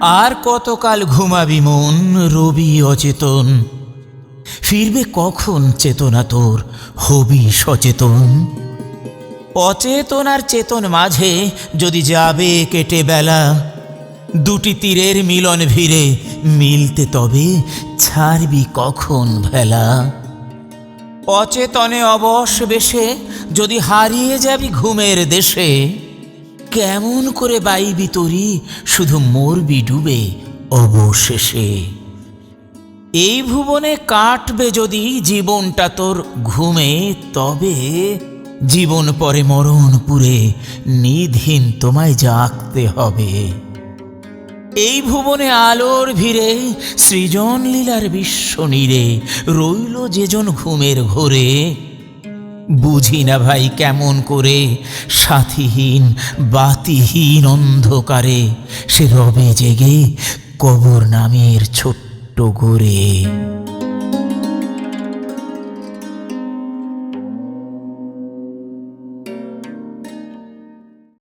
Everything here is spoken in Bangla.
আর কতকাল ঘুমাবি মন, রবি অচেতন? ফিরবে কখন চেতনা তোর, হবি সচেতন? অচেতন আর চেতন মাঝে যদি যাবে কেটে বেলা, দুটি তীরের মিলন ভিড়ে মিলতে তবে ছাড়বি কখন ভেলা? অচেতনে অবশ বেশে যদি হারিয়ে যাবি ঘুমের দেশে কেমন করে বাইবি তরি? শুধু মরবি ডুবে অবশেষে। এই ভুবনে কাটবে যদি জীবনটা তোর ঘুমে, তবে জীবন পরে মরণ পুরে নিধীন তোমায় জাগতে হবে। এই ভুবনে আলোর ভিড়ে সৃজন লীলার বিশ্ব নীরে রইল যেজন ঘুমের ঘোরে। বুঝি না ভাই কেমন করে? সাথীহীন, বাতিহীন অন্ধকারে সে রবে জেগে কবর নামের ছোট্ট গোরে